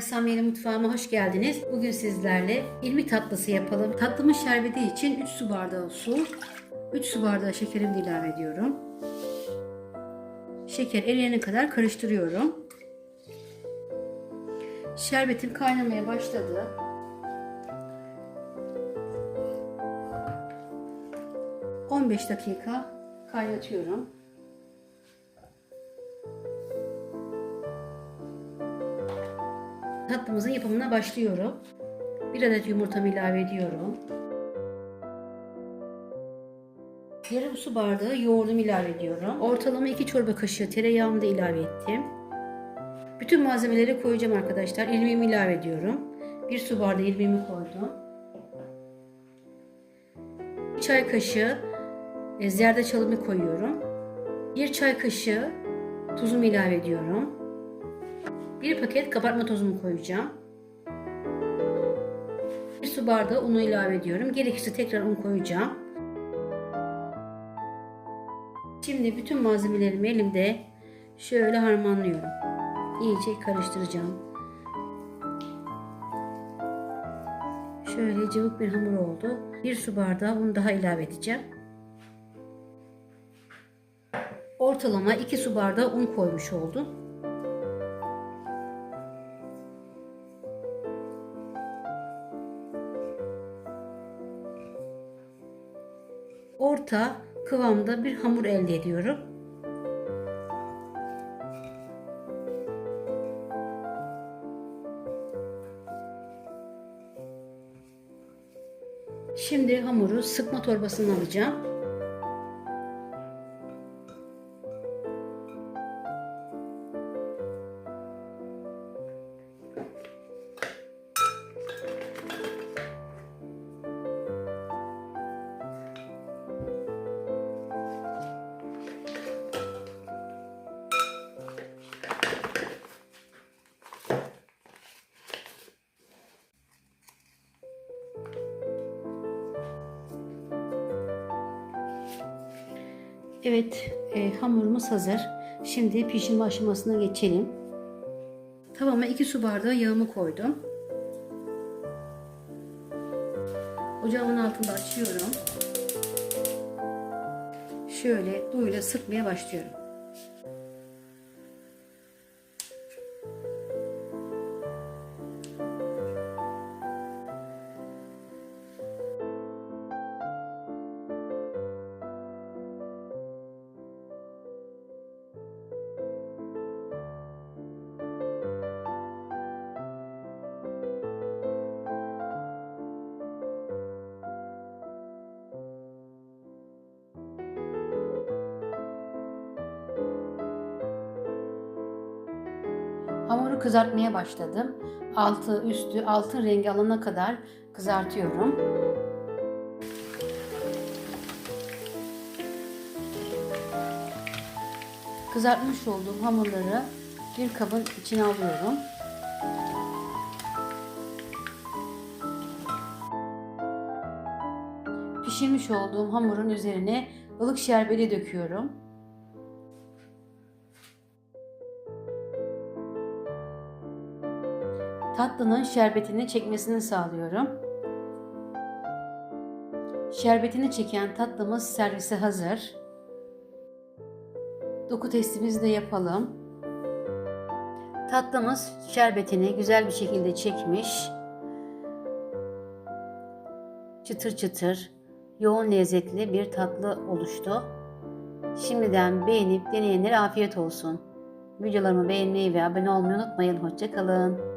Samiyeli mutfağıma hoş geldiniz. Bugün sizlerle ilmi tatlısı yapalım. Tatlımın şerbeti için 3 su bardağı su, 3 su bardağı şekerimi ilave ediyorum. Şeker eriyene kadar karıştırıyorum. Şerbetim kaynamaya başladı. ...15 dakika kaynatıyorum. Tatlımızın yapımına başlıyorum. Bir adet yumurtamı ilave ediyorum. Yarım su bardağı yoğurdumu ilave ediyorum. Ortalama 2 çorba kaşığı tereyağımı da ilave ettim. Bütün malzemeleri koyacağım arkadaşlar. İlmeğimi ilave ediyorum. 1 su bardağı ilmeğimi koydum. 1 çay kaşığı e, zerdeçalımı koyuyorum. 1 çay kaşığı tuzumu ilave ediyorum. Bir paket kabartma tozumu koyacağım. Bir su bardağı unu ilave ediyorum. Gerekirse tekrar un koyacağım. Şimdi bütün malzemelerimi elimde şöyle harmanlıyorum. İyice karıştıracağım. Şöyle cıvık bir hamur oldu. Bir su bardağı un daha ilave edeceğim. Ortalama 2 su bardağı un koymuş oldum. Orta kıvamda bir hamur elde ediyorum. Şimdi hamuru sıkma torbasına alacağım. Evet, e, hamurumuz hazır. Şimdi pişirme aşamasına geçelim. Tavama 2 su bardağı yağımı koydum. Ocağımın altında açıyorum. Şöyle duyuyla sıkmaya başlıyorum. Hamuru kızartmaya başladım. Altı üstü altın rengi alana kadar kızartıyorum. Kızartmış olduğum hamurları bir kabın içine alıyorum. Pişirmiş olduğum hamurun üzerine ılık şerbeti döküyorum. Tatlının şerbetini çekmesini sağlıyorum. Şerbetini çeken tatlımız servise hazır. Doku testimizi de yapalım. Tatlımız şerbetini güzel bir şekilde çekmiş. Çıtır çıtır, yoğun lezzetli bir tatlı oluştu. Şimdiden beğenip deneyenlere afiyet olsun. Videolarımı beğenmeyi ve abone olmayı unutmayın. Hoşçakalın.